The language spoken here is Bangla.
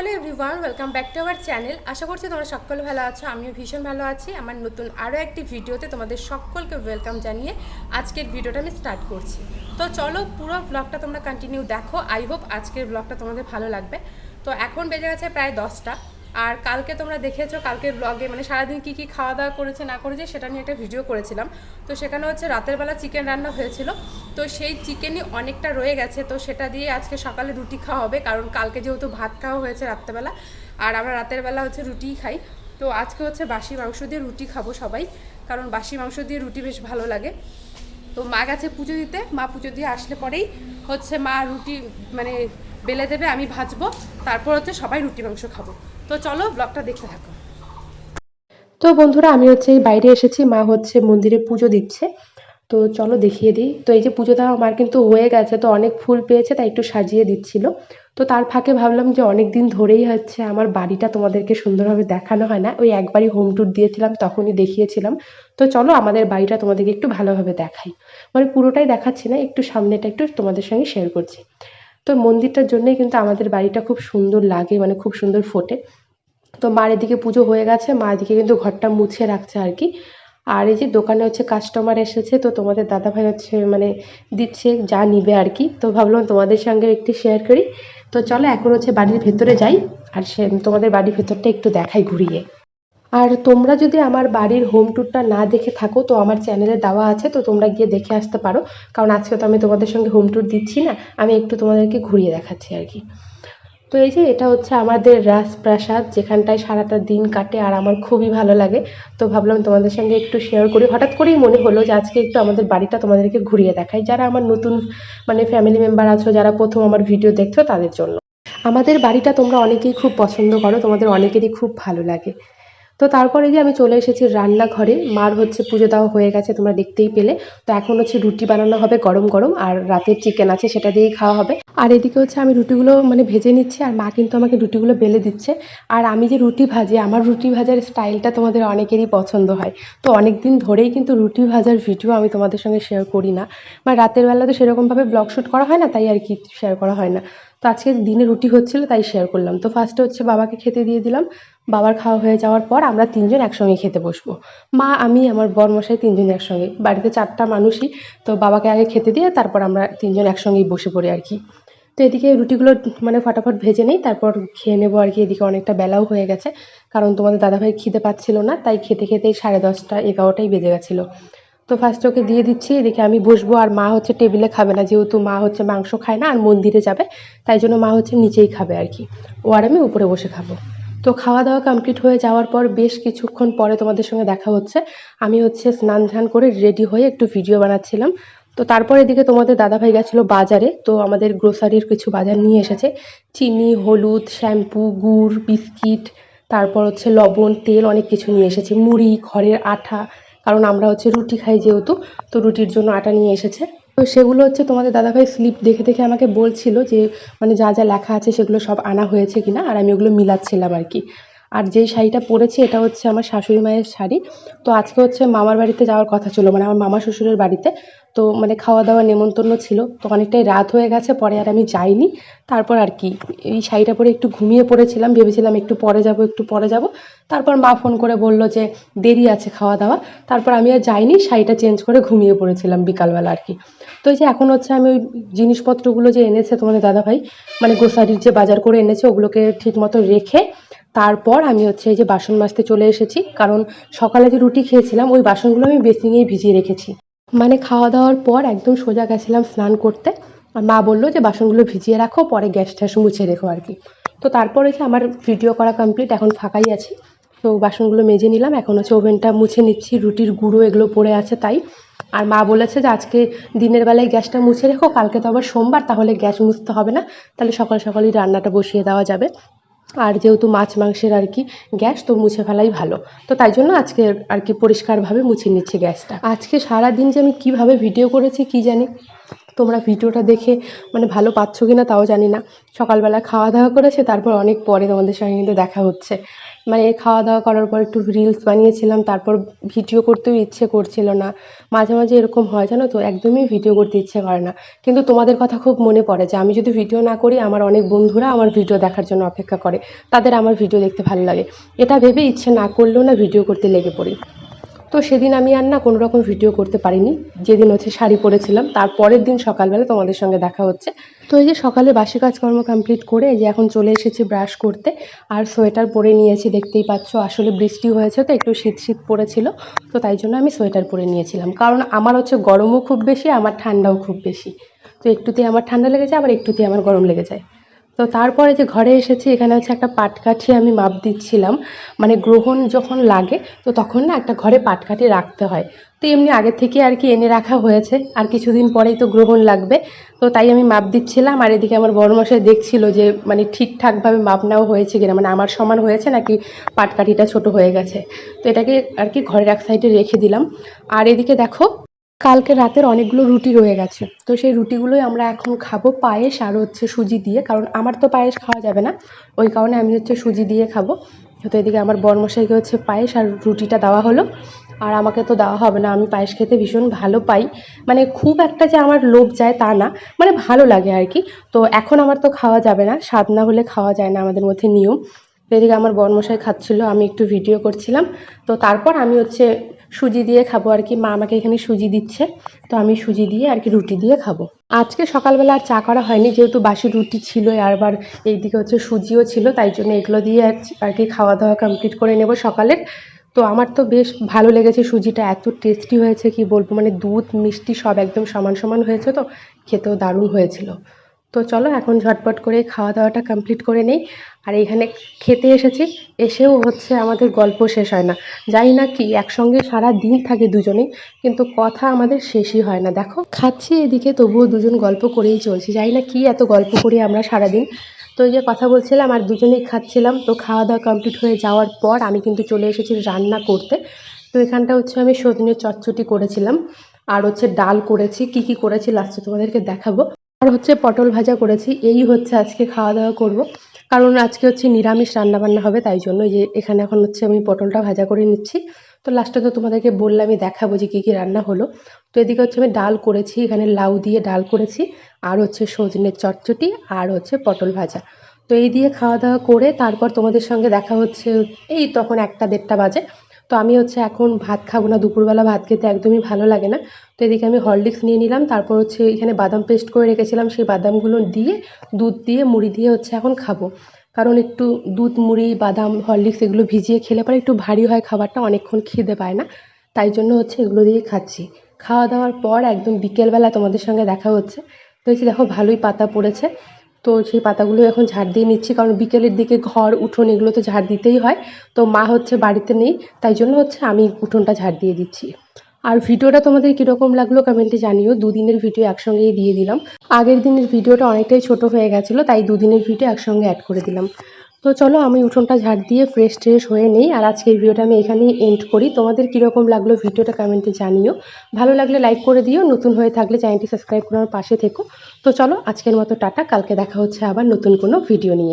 Hello everyone, welcome back to our channel. আশা করছি তোমরা সকলে ভালো আছো, আমিও ভীষণ ভালো আছি। আমার নতুন আরও একটি ভিডিওতে তোমাদের সকলকে ওয়েলকাম জানিয়ে আজকের ভিডিওটা আমি স্টার্ট করছি। তো চলো পুরো ব্লগটা তোমরা কন্টিনিউ দেখো। আই হোপ আজকের ব্লগটা তোমাদের ভালো লাগবে। তো এখন বেজে গেছে প্রায় দশটা। আর কালকে তোমরা দেখেছ, কালকের ব্লগে মানে সারাদিন কী কী খাওয়া দাওয়া করেছে, না করেছে, সেটা নিয়ে একটা ভিডিও করেছিলাম। তো সেখানে হচ্ছে রাতের বেলা চিকেন রান্না হয়েছিল। তো সেই চিকেনই অনেকটা রয়ে গেছে, তো সেটা দিয়ে আজকে সকালে রুটি খাওয়া হবে, কারণ কালকে যেহেতু ভাত খাওয়া হয়েছে রাত্রেবেলা, আর আমরা রাতের বেলা হচ্ছে রুটিই খাই। তো আজকে হচ্ছে বাসি মাংস দিয়ে রুটি খাব সবাই, কারণ বাসি মাংস দিয়ে রুটি বেশ ভালো লাগে। তো মা গেছে পুজো দিতে, মা পুজো দিয়ে আসলে পরেই হচ্ছে মা রুটি মানে বেলে দেবে, আমি ভাজবো, তারপর হচ্ছে সবাই রুটি, মাংস খাব। তো চলো ব্লগটা দেখতে থাকো। তো বন্ধুরা, আমি হচ্ছে বাইরে এসেছি, মা হচ্ছে মন্দিরে পুজো দিচ্ছে। তো চলো দেখিয়ে দিই। তো এই যে পুজোটা আমার কিন্তু হয়ে গেছে, তো অনেক ফুল পেয়েছে, তাই একটু সাজিয়ে দিচ্ছিল। তো তার ফাঁকে ভাবলাম যে অনেক দিন ধরেই হচ্ছে আমার বাড়িটা তোমাদেরকে সুন্দরভাবে দেখানো হয় না। ওই একবারই হোম ট্যুর দিয়েছিলাম, তখনই দেখিয়েছিলাম। তো চলো আমাদের বাড়িটা তোমাদেরকে একটু ভালোভাবে দেখাই। মানে পুরোটাই দেখাচ্ছি না, একটু সামনেটা একটু তোমাদের সঙ্গে শেয়ার করছি। তো মন্দিরটার জন্যই কিন্তু আমাদের বাড়িটা খুব সুন্দর লাগে মানে খুব সুন্দর ফোটে। তো মার এদিকে পুজো হয়ে গেছে, মা এদিকে কিন্তু ঘরটা মুছে রাখছে আর কি। আর এই যে দোকানে হচ্ছে কাস্টমার এসেছে, তো তোমাদের দাদাভাই হচ্ছে মানে দিচ্ছে যা নিবে আর কি। তো ভাবলাম তোমাদের সঙ্গে একটু শেয়ার করি। তো চলো এখন হচ্ছে বাড়ির ভেতরে যাই, আর সে তোমাদের বাড়ির ভেতরটা একটু দেখাই ঘুরিয়ে। আর তোমরা যদি আমার বাড়ির হোম ট্যুরটা না দেখে থাকো, তো আমার চ্যানেলে দেওয়া আছে, তো তোমরা গিয়ে দেখে আসতে পারো। কারণ আজকে তো আমি তোমাদের সঙ্গে হোম ট্যুর দিচ্ছি না, আমি একটু তোমাদেরকে ঘুরিয়ে দেখাচ্ছি আর কি। তো এই যে এটা হচ্ছে আমাদের রাজপ্রাসাদ যেখানটায় সারাটা দিন কাটে আর আমার খুবই ভালো লাগে। তো ভাবলাম তোমাদের সঙ্গে একটু শেয়ার করি। হঠাৎ করেই মনে হলো যে আজকে একটু আমাদের বাড়িটা তোমাদেরকে ঘুরিয়ে দেখাই। যারা আমার নতুন মানে ফ্যামিলি মেম্বার আছো, যারা প্রথম আমার ভিডিও দেখছ, তাদের জন্য। আমাদের বাড়িটা তোমরা অনেকেই খুব পছন্দ করো, তোমাদের অনেকেরই খুব ভালো লাগে। তো তারপরে যে আমি চলে এসেছি রান্নাঘরে। মার হচ্ছে পুজো দেওয়া হয়ে গেছে, তোমরা দেখতেই পেলে। তো এখন হচ্ছে রুটি বানানো হবে গরম গরম, আর রাতের চিকেন আছে সেটা দিয়েই খাওয়া হবে। আর এদিকে হচ্ছে আমি রুটিগুলো মানে ভেজে নিচ্ছি, আর মা কিন্তু আমাকে রুটিগুলো বেলে দিচ্ছে। আর আমি যে রুটি ভাজি, আমার রুটি ভাজার স্টাইলটা তোমাদের অনেকেরই পছন্দ হয়। তো অনেক দিন ধরেই কিন্তু রুটি ভাজার ভিডিও আমি তোমাদের সঙ্গে শেয়ার করি না। মানে রাতের বেলা তো সেরকমভাবে ব্লগ শ্যুট করা হয় না, তাই আর কি শেয়ার করা হয় না। তো আজকে দিনে রুটি হচ্ছিল, তাই শেয়ার করলাম। তো ফার্স্টে হচ্ছে বাবাকে খেতে দিয়ে দিলাম। বাবার খাওয়া হয়ে যাওয়ার পর আমরা তিনজন একসঙ্গে খেতে বসবো। মা, আমি, আমার বরমশাই তিনজন একসঙ্গে। বাড়িতে চারটা মানুষই, তো বাবাকে আগে খেতে দিয়ে তারপর আমরা তিনজন একসঙ্গেই বসে পড়ি আর কি। তো এদিকে রুটিগুলো মানে ফটাফট ভেজে নেই, তারপর খেয়ে নেব আর কি। এদিকে অনেকটা বেলাও হয়ে গেছে, কারণ তোমাদের দাদাভাই খিদে পাচ্ছিল না, তাই খেতে খেতেই সাড়ে দশটা এগারোটাই বেজে গেছিল। তো ফার্স্ট ওকে দিয়ে দিচ্ছি, এদিকে আমি বসবো আর মা হচ্ছে টেবিলে খাবে না, যেহেতু মা হচ্ছে মাংস খায় না আর মন্দিরে যাবে, তাই জন্য মা হচ্ছে নিচেই খাবে আর কি। ও আর আমি উপরে বসে খাব। তো খাওয়া দাওয়া কমপ্লিট হয়ে যাওয়ার পর বেশ কিছুক্ষণ পরে তোমাদের সঙ্গে দেখা হচ্ছে। আমি হচ্ছে স্নান ধান করে রেডি হয়ে একটু ভিডিও বানাচ্ছিলাম। তো তারপর এদিকে তোমাদের দাদাভাই গেছিল বাজারে, তো আমাদের গ্রোসারির কিছু বাজার নিয়ে এসেছে। চিনি, হলুদ শ্যাম্পু গুড় বিস্কিট তারপর হচ্ছে লবণ, তেল অনেক কিছু নিয়ে এসেছে। মুড়ি ঘরের আঠা, কারণ আমরা হচ্ছে রুটি খাই যেহেতু, তো রুটির জন্য আটা নিয়ে এসেছে। তো সেগুলো হচ্ছে তোমাদের দাদাভাই স্লিপ দেখে দেখে আমাকে বলছিল যে মানে যা যা লেখা আছে সেগুলো সব আনা হয়েছে কিনা, আর আমি ওগুলো মিলাচ্ছিলাম আর কি। আর যেই শাড়িটা পরেছি এটা হচ্ছে আমার শাশুড়ি মায়ের শাড়ি। তো আজকে হচ্ছে মামার বাড়িতে যাওয়ার কথা ছিল মানে আমার মামা শ্বশুরের বাড়িতে। তো মানে খাওয়া দাওয়া নেমন্তন্ন ছিল। তো অনেকটাই রাত হয়ে গেছে, পরে আর আমি যাইনি। তারপর আর কি, এই শাড়িটা পরে একটু ঘুমিয়ে পড়েছিলাম, ভেবেছিলাম একটু পরে যাব, একটু পরে যাব। তারপর মা ফোন করে বলল যে, দেরি আছে খাওয়া দাওয়া তারপর আমি আর যাইনি, শাড়িটা চেঞ্জ করে ঘুমিয়ে পড়েছিলাম বিকালবেলা আর কি। তো এই যে এখন হচ্ছে আমি ওই জিনিসপত্রগুলো যে এনেছে তোমাদের দাদাভাই মানে গ্রোসারির যে বাজার করে এনেছে, ওগুলোকে ঠিক মতো রেখে তারপর আমি হচ্ছে এই যে বাসন মাজতে চলে এসেছি, কারণ সকালে যে রুটি খেয়েছিলাম, ওই বাসনগুলো আমি বেসিংয়েই ভিজিয়ে রেখেছি। মানে খাওয়া দাওয়ার পর একদম সোজা গেছিলাম স্নান করতে, আর মা বলল যে বাসনগুলো ভিজিয়ে রাখো, পরে গ্যাস ট্যাস মুছে রেখো আর কি। তো তারপরে যে আমার ভিডিও করা কমপ্লিট এখন ফাঁকাই আছি। তো বাসনগুলো মেজে নিলাম, এখন হচ্ছে ওভেনটা মুছে নিচ্ছি, রুটির গুঁড়ো এগুলো পড়ে আছে তাই। আর মা বলেছে যে আজকে দিনের বেলায় গ্যাসটা মুছে রেখো, কালকে তো আবার সোমবার, তাহলে গ্যাস মুছতে হবে না, তাহলে সকাল সকালই রান্নাটা বসিয়ে দেওয়া যাবে। আর যেহেতু মাছ, মাংসের আর কি গ্যাস, তো মুছে ফেলাই ভালো। তো তাই জন্য আজকে আর কি পরিষ্কারভাবে মুছে নিচ্ছি গ্যাসটা। আজকে সারা দিন যে আমি কীভাবে ভিডিও করেছি, কি জানি? তোমরা ভিডিওটা দেখে মানে ভালো পাচ্ছ কি না তাও জানি না। সকালবেলা খাওয়া দাওয়া করেছে, তারপর অনেক পরে তোমাদের সঙ্গে কিন্তু দেখা হচ্ছে। মানে খাওয়া দাওয়া করার পর একটু রিলস বানিয়েছিলাম, তারপর ভিডিও করতেও ইচ্ছে করছিল না। মাঝে মাঝে এরকম হয়, জানো তো? একদমই ভিডিও করতে ইচ্ছে করে না। কিন্তু তোমাদের কথা খুব মনে পড়ে যে, আমি যদি ভিডিও না করি, আমার অনেক বন্ধুরা আমার ভিডিও দেখার জন্য অপেক্ষা করে। তাদের আমার ভিডিও দেখতে ভালো লাগে। এটা ভেবে ইচ্ছে না করলেও না ভিডিও করতে লেগে পড়ি। তো সেদিন আমি আর না কোনো রকম ভিডিও করতে পারিনি। যেদিন হচ্ছে শাড়ি পরেছিলাম, তার পরের দিন সকালবেলা তোমাদের সঙ্গে দেখা হচ্ছে। তো এই যে সকালে বাসি কাজকর্ম কমপ্লিট করে, এই যে এখন চলে এসেছি ব্রাশ করতে, আর সোয়েটার পরে নিয়েছি, দেখতেই পাচ্ছ, আসলে বৃষ্টি হয়েছে তো, একটু শীত শীত পড়েছিল, তো তাই জন্য আমি সোয়েটার পরে নিয়েছিলাম। কারণ আমার হচ্ছে গরমও খুব বেশি, আমার ঠান্ডাও খুব বেশি। তো একটুতেই আমার ঠান্ডা লেগে যায়, আবার একটুতেই আমার গরম লেগে যায়। তো তারপরে যে ঘরে এসেছি, এখানে হচ্ছে একটা পাটকাঠি আমি মাপ দিচ্ছিলাম। মানে গ্রহণ যখন লাগে, তো তখন না একটা ঘরে পাটকাঠি রাখতে হয়। তো এমনি আগে থেকে আর কি এনে রাখা হয়েছে। আর কিছুদিন পরেই তো গ্রহণ লাগবে। তো তাই আমি মাপ দিচ্ছিলাম। আর এদিকে আমার বড়মশাই দেখছিল যে মানে ঠিকঠাকভাবে মাপ নেওয়া হয়েছে কিনা। মানে আমার সমান হয়েছে নাকি পাটকাঠিটা ছোট হয়ে গেছে। তো এটাকে আর কি ঘরের এক সাইডে রেখে দিলাম। আর এদিকে দেখো কালকে রাতের অনেকগুলো রুটি রয়ে গেছে। তো সেই রুটিগুলোই আমরা এখন খাব। পায়েস আর হচ্ছে সুজি দিয়ে, কারণ আমার তো পায়েস খাওয়া যাবে না। ওই কারণে আমি হচ্ছে সুজি দিয়ে খাব। তো এদিকে আমার বরমশাইকে হচ্ছে পায়েস আর রুটিটা দেওয়া হলো। আর আমাকে তো দেওয়া হবে না। আমি পায়েস খেতে ভীষণ ভালো পাই। মানে খুব একটা যে আমার লোভ যায় তা না। মানে ভালো লাগে আর কি। তো এখন আমার তো খাওয়া যাবে না। স্বাদ না হলে খাওয়া যায় না আমাদের মধ্যে নিয়ম। এদিকে আমার বরমশাই খাচ্ছিল, আমি একটু ভিডিও করছিলাম। তো তারপর আমি হচ্ছে সুজি দিয়ে খাব আর কি। মা আমাকে এখানে সুজি দিচ্ছে, তো আমি সুজি দিয়ে আর কি রুটি দিয়ে খাব। আজকে সকালবেলা আর চা করা হয়নি, যেহেতু বাসি রুটি ছিল আবার এইদিকে হচ্ছে সুজিও ছিল, তাই জন্য এগুলো দিয়ে আর কি খাওয়া দাওয়া কমপ্লিট করে নেব সকালের তো আমার তো বেশ ভালো লেগেছে সুজিটা, এত টেস্টি হয়েছে, কি বলব মানে দুধ, মিষ্টি সব একদম সমান সমান হয়েছে তো, খেতেও দারুণ হয়েছিল। তো চলো এখন ঝটপট করে খাওয়া দাওয়াটা কমপ্লিট করে নেই। আর এখানে খেতে এসেছি, এসেও হচ্ছে আমাদের গল্প শেষ হয় না। জানি না কি, একসঙ্গে সারা দিন থাকে দুজনেই, কিন্তু কথা আমাদের শেষই হয় না। দেখো, খাচ্ছি এদিকে, তবুও দুজন গল্প করেই চলছি। জানি না কি এত গল্প করি আমরা সারাদিন। তো এই যে কথা বলছিলাম, আর দুজনেই খাচ্ছিলাম। তো খাওয়া দাওয়া কমপ্লিট হয়ে যাওয়ার পর আমি কিন্তু চলে এসেছি রান্না করতে। তো এখানটা হচ্ছে আমি সজনে চটচটি করেছিলাম। আর হচ্ছে ডাল করেছি। কি কি করেছি লাস্টে তোমাদেরকে দেখাবো। আর হচ্ছে পটল ভাজা করেছি, এই হচ্ছে আজকে খাওয়া দাওয়া করব। কারণ আজকে হচ্ছে নিরামিষ রান্না বান্না হবে, তাই জন্য যে এখানে এখন হচ্ছে আমি পটলটা ভাজা করে নিচ্ছি। তো লাস্টে তো তোমাদেরকে বললামই দেখাবো যে কী কী রান্না হলো। তো এদিকে হচ্ছে আমি ডাল করেছি, এখানে লাউ দিয়ে ডাল করেছি, আর হচ্ছে সজনের চটচটি, আর হচ্ছে পটল ভাজা। তো এই দিয়ে খাওয়া দাওয়া করে তারপর তোমাদের সঙ্গে দেখা হচ্ছে, এই তখন একটা দেড়টা বাজে। তো আমি হচ্ছে এখন ভাত খাব না, দুপুরবেলা ভাত খেতে একদমই ভালো লাগে না। তো এদিকে আমি হরলিক্স নিয়ে নিলাম, তারপর হচ্ছে এখানে বাদাম পেস্ট করে রেখেছিলাম, সেই বাদামগুলো দিয়ে দুধ দিয়ে, মুড়ি দিয়ে হচ্ছে এখন খাব। কারণ একটু দুধ, মুড়ি, বাদাম হরলিক্স এগুলো ভিজিয়ে খেলে পরে একটু ভারী হয় খাবারটা, অনেকক্ষণ খিদে পায় না। তাই জন্য হচ্ছে এগুলো দিয়ে খাচ্ছি। খাওয়া দাওয়ার পর একদম বিকেলবেলা তোমাদের সঙ্গে দেখা হচ্ছে। তো দেখো ভালোই পাতা পড়েছে। তো সেই পাতাগুলো এখন ঝাড় দিয়ে নিচ্ছি, কারণ বিকেলের দিকে ঘর, উঠোন এগুলো তো ঝাড় দিতেই হয়। তো মা হচ্ছে বাড়িতে নেই, তাই জন্য হচ্ছে আমি উঠোনটা ঝাড় দিয়ে দিচ্ছি। আর ভিডিওটা তোমাদের কীরকম লাগল কমেন্টে জানিও, দুদিনের ভিডিও একসঙ্গেই দিয়ে দিলাম। আগের দিনের ভিডিওটা অনেকটাই ছোট হয়ে গেছিল, তাই দুদিনের ভিডিও একসঙ্গে অ্যাড করে দিলাম। তো চলো আমি উঠোনটা ঝাড় দিয়ে ফ্রেশ ট্রেশ হয়ে নেই। আর আজকের ভিডিওটা আমি এখানেই এন্ড করি। তোমাদের কীরকম লাগল ভিডিওটা কমেন্টে জানিও। ভালো লাগলে লাইক করে দিও। নতুন হয়ে থাকলে চ্যানেলটি সাবস্ক্রাইব করার পাশে থেকো। তো চলো আজকের মতো টাটা। কালকে দেখা হচ্ছে আবার নতুন কোনো ভিডিও নিয়ে।